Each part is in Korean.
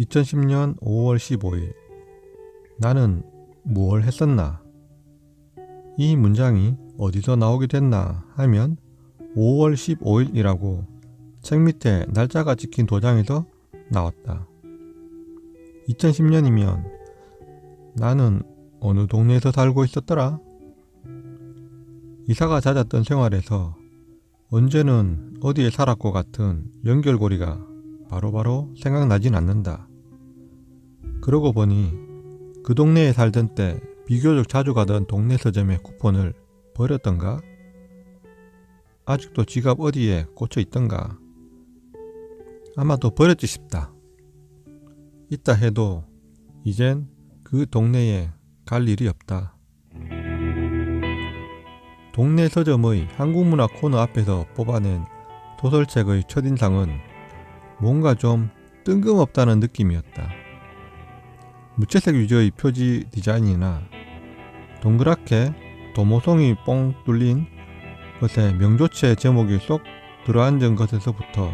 2010년 5월 15일 나는 무얼 했었나? 이 문장이 어디서 나오게 됐나 하면 5월 15일이라고 책 밑에 날짜가 찍힌 도장에서 나왔다. 2010년이면 나는 어느 동네에서 살고 있었더라? 이사가 잦았던 생활에서 언제는 어디에 살았고 같은 연결고리가 바로바로 생각나진 않는다. 그러고 보니 그 동네에 살던 때 비교적 자주 가던 동네 서점의 쿠폰을 버렸던가? 아직도 지갑 어디에 꽂혀 있던가? 아마도 버렸지 싶다. 있다 해도 이젠 그 동네에 갈 일이 없다. 동네 서점의 한국문화 코너 앞에서 뽑아낸 소설책의 첫인상은 뭔가 좀 뜬금없다는 느낌이었다. 무채색 위주의 표지 디자인이나 동그랗게 도모송이 뻥 뚫린 것에 명조체 제목이 쏙 들어앉은 것에서부터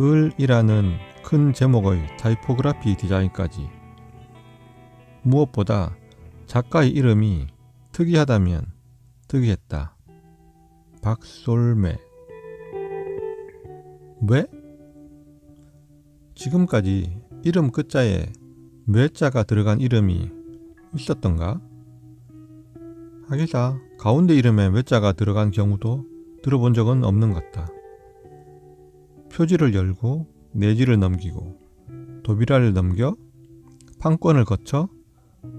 을이라는 큰 제목의 타이포그라피 디자인까지 무엇보다 작가의 이름이 특이하다면 특이했다. 박솔매 왜? 지금까지 이름 끝자에 뇌자가 들어간 이름이 있었던가? 하기사 가운데 이름에 외자가 들어간 경우도 들어본 적은 없는 것 같다. 표지를 열고 내지를 넘기고 도비라를 넘겨 판권을 거쳐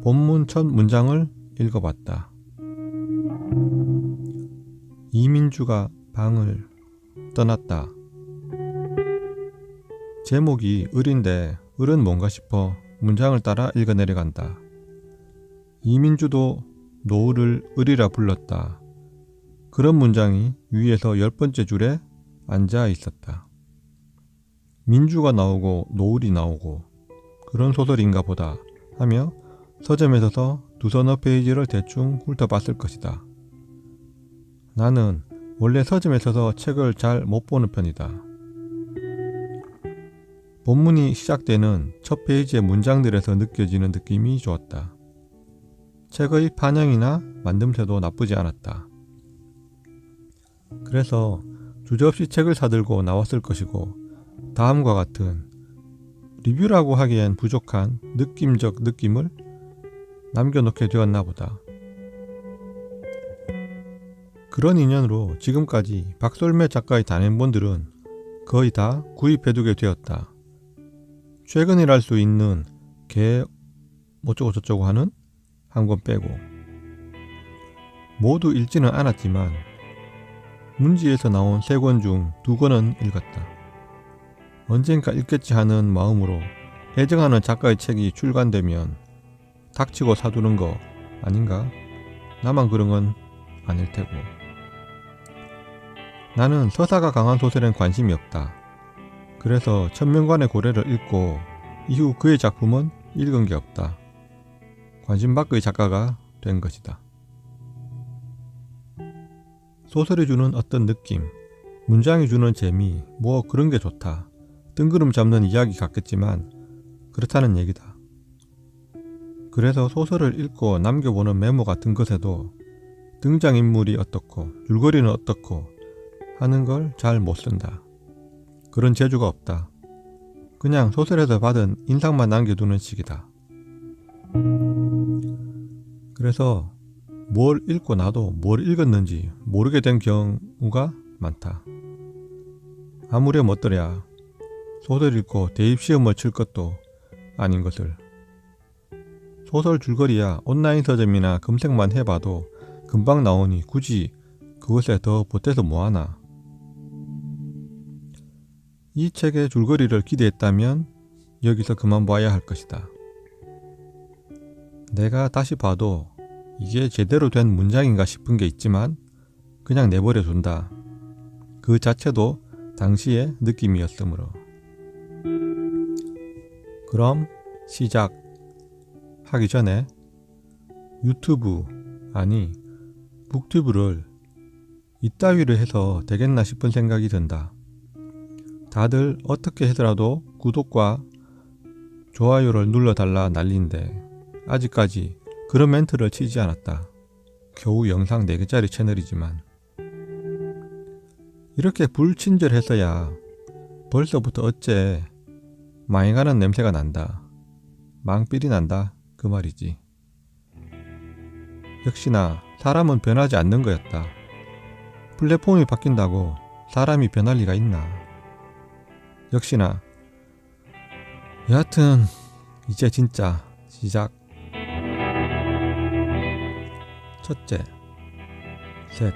본문 첫 문장을 읽어봤다. 이민주가 방을 떠났다. 제목이 을인데 을은 뭔가 싶어 문장을 따라 읽어 내려간다. 이민주도 노을을 을이라 불렀다. 그런 문장이 위에서 열 번째 줄에 앉아 있었다. 민주가 나오고 노을이 나오고 그런 소설인가 보다 하며 서점에 서서 두서너 페이지를 대충 훑어봤을 것이다. 나는 원래 서점에 서서 책을 잘 못 보는 편이다. 본문이 시작되는 첫 페이지의 문장들에서 느껴지는 느낌이 좋았다. 책의 판형이나 만듦새도 나쁘지 않았다. 그래서 주저없이 책을 사들고 나왔을 것이고 다음과 같은 리뷰라고 하기엔 부족한 느낌적 느낌을 남겨놓게 되었나 보다. 그런 인연으로 지금까지 박솔매 작가의 단행본들은 거의 다 구입해두게 되었다. 최근이랄 수 있는 개 어쩌고 저쩌고 하는 한 권 빼고 모두 읽지는 않았지만 문지에서 나온 세 권 중 두 권은 읽었다. 언젠가 읽겠지 하는 마음으로 애정하는 작가의 책이 출간되면 닥치고 사두는 거 아닌가? 나만 그런 건 아닐 테고. 나는 서사가 강한 소설엔 관심이 없다. 그래서 천명관의 고래를 읽고 이후 그의 작품은 읽은 게 없다. 관심 밖의 작가가 된 것이다. 소설이 주는 어떤 느낌, 문장이 주는 재미, 뭐 그런 게 좋다. 뜬구름 잡는 이야기 같겠지만 그렇다는 얘기다. 그래서 소설을 읽고 남겨보는 메모 같은 것에도 등장인물이 어떻고 줄거리는 어떻고 하는 걸 잘 못 쓴다. 그런 재주가 없다. 그냥 소설에서 받은 인상만 남겨두는 식이다. 그래서 뭘 읽고 나도 뭘 읽었는지 모르게 된 경우가 많다. 아무렴 어떠랴 소설 읽고 대입시험을 칠 것도 아닌 것을 소설 줄거리야 온라인 서점이나 검색만 해봐도 금방 나오니 굳이 그것에 더 보태서 뭐하나 이 책의 줄거리를 기대했다면 여기서 그만 봐야 할 것이다. 내가 다시 봐도 이게 제대로 된 문장인가 싶은 게 있지만 그냥 내버려 둔다. 그 자체도 당시의 느낌이었으므로. 그럼 시작 하기 전에 유튜브 아니 북튜브를 이따위로 해서 되겠나 싶은 생각이 든다. 다들 어떻게 해서라도 구독과 좋아요를 눌러달라 난리인데 아직까지 그런 멘트를 치지 않았다. 겨우 영상 4개짜리 채널이지만 이렇게 불친절해서야 벌써부터 어째 망해가는 냄새가 난다. 망삘이 난다. 그 말이지. 역시나 사람은 변하지 않는 거였다. 플랫폼이 바뀐다고 사람이 변할 리가 있나. 역시나 여하튼 이제 진짜 시작. 첫째, 셋.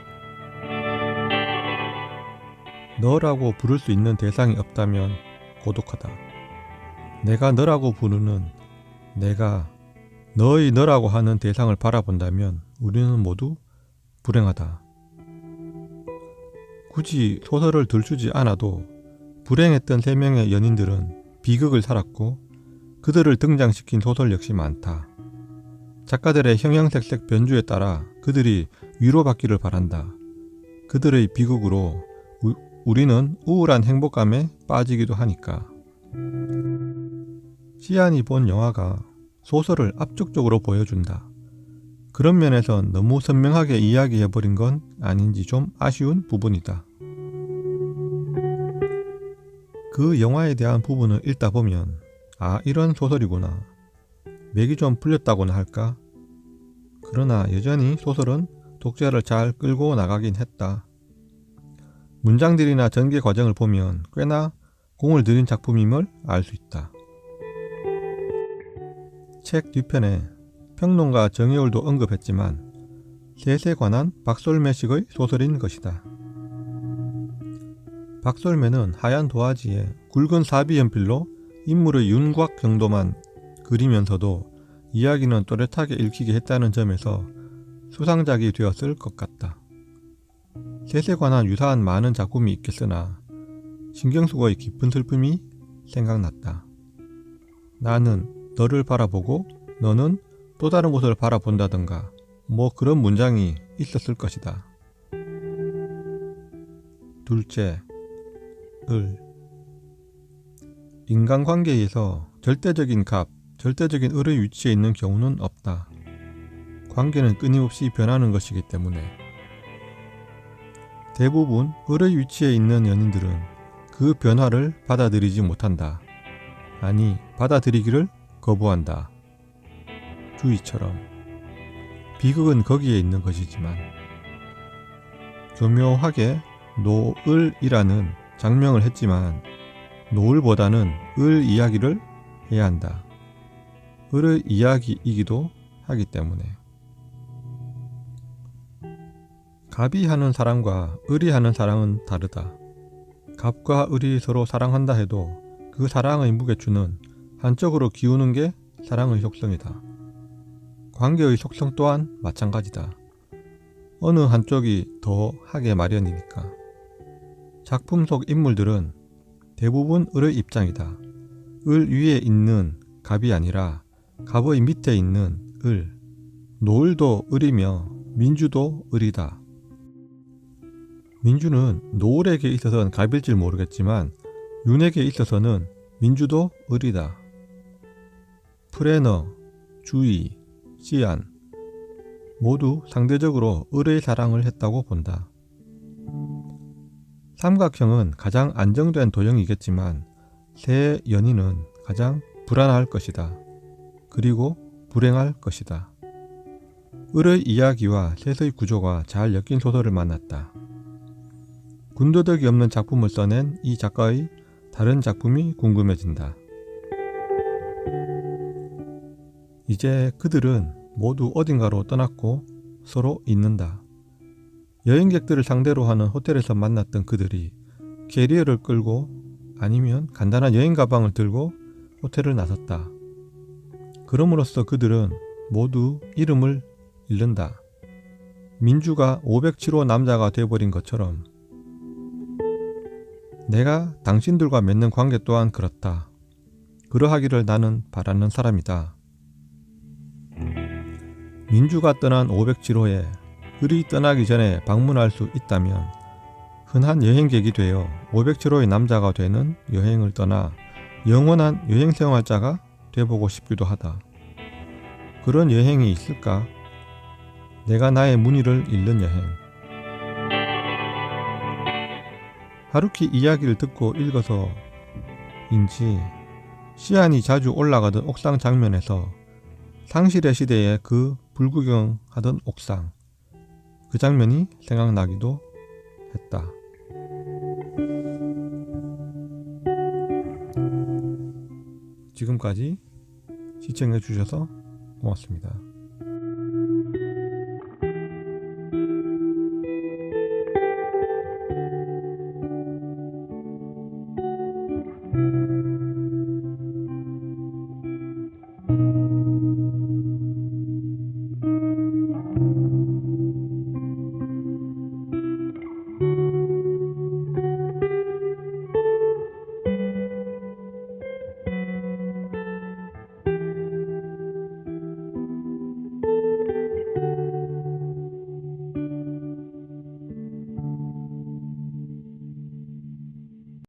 너라고 부를 수 있는 대상이 없다면 고독하다. 내가 너라고 부르는 내가 너의 너라고 하는 대상을 바라본다면 우리는 모두 불행하다. 굳이 소설을 들추지 않아도 불행했던 세 명의 연인들은 비극을 살았고 그들을 등장시킨 소설 역시 많다. 작가들의 형형색색 변주에 따라 그들이 위로받기를 바란다. 그들의 비극으로 우, 우리는 우울한 행복감에 빠지기도 하니까. 시안이 본 영화가 소설을 압축적으로 보여준다. 그런 면에선 너무 선명하게 이야기해버린 건 아닌지 좀 아쉬운 부분이다. 그 영화에 대한 부분을 읽다 보면 아 이런 소설이구나. 맥이 좀 풀렸다고나 할까? 그러나 여전히 소설은 독자를 잘 끌고 나가긴 했다. 문장들이나 전개 과정을 보면 꽤나 공을 들인 작품임을 알 수 있다. 책 뒤편에 평론가 정여울도 언급했지만 셋에 관한 박솔매식의 소설인 것이다. 박솔매는 하얀 도화지에 굵은 사비 연필로 인물의 윤곽 정도만 그리면서도 이야기는 또렷하게 읽히게 했다는 점에서 수상작이 되었을 것 같다. 셋에 관한 유사한 많은 작품이 있겠으나 신경숙의 깊은 슬픔이 생각났다. 나는 너를 바라보고 너는 또 다른 곳을 바라본다던가 뭐 그런 문장이 있었을 것이다. 둘째, 을. 인간관계에서 절대적인 값, 절대적인 을의 위치에 있는 경우는 없다. 관계는 끊임없이 변하는 것이기 때문에. 대부분 을의 위치에 있는 연인들은 그 변화를 받아들이지 못한다. 아니, 받아들이기를 거부한다. 주의처럼. 비극은 거기에 있는 것이지만 교묘하게 노을이라는 장명을 했지만 노을보다는 을 이야기를 해야 한다. 을의 이야기이기도 하기 때문에 갑이 하는 사랑과 을이 하는 사랑은 다르다. 갑과 을이 서로 사랑한다 해도 그 사랑의 무게추는 한쪽으로 기우는 게 사랑의 속성이다. 관계의 속성 또한 마찬가지다. 어느 한쪽이 더 하게 마련이니까. 작품 속 인물들은 대부분 을의 입장이다. 을 위에 있는 갑이 아니라 갑의 밑에 있는 을. 노을도 을이며 민주도 을이다. 민주는 노을에게 있어서는 갑일지 모르겠지만 윤에게 있어서는 민주도 을이다. 프레너, 주의, 시안 모두 상대적으로 을의 사랑을 했다고 본다. 삼각형은 가장 안정된 도형이겠지만 새 연인은 가장 불안할 것이다. 그리고 불행할 것이다. 을의 이야기와 셋의 구조가 잘 엮인 소설을 만났다. 군더더기 없는 작품을 써낸 이 작가의 다른 작품이 궁금해진다. 이제 그들은 모두 어딘가로 떠났고 서로 있는다. 여행객들을 상대로 하는 호텔에서 만났던 그들이 캐리어를 끌고 아니면 간단한 여행 가방을 들고 호텔을 나섰다. 그럼으로써 그들은 모두 이름을 잃는다. 민주가 507호 남자가 되어버린 것처럼 내가 당신들과 맺는 관계 또한 그렇다. 그러하기를 나는 바라는 사람이다. 민주가 떠난 507호에 을이 떠나기 전에 방문할 수 있다면 흔한 여행객이 되어 507호의 남자가 되는 여행을 떠나 영원한 여행 생활자가 돼보고 싶기도 하다. 그런 여행이 있을까? 내가 나의 무늬를 잃는 여행. 하루키 이야기를 듣고 읽어서 인지 시안이 자주 올라가던 옥상 장면에서 상실의 시대의 그 불구경하던 옥상 그 장면이 생각나기도 했다. 지금까지 시청해 주셔서 고맙습니다.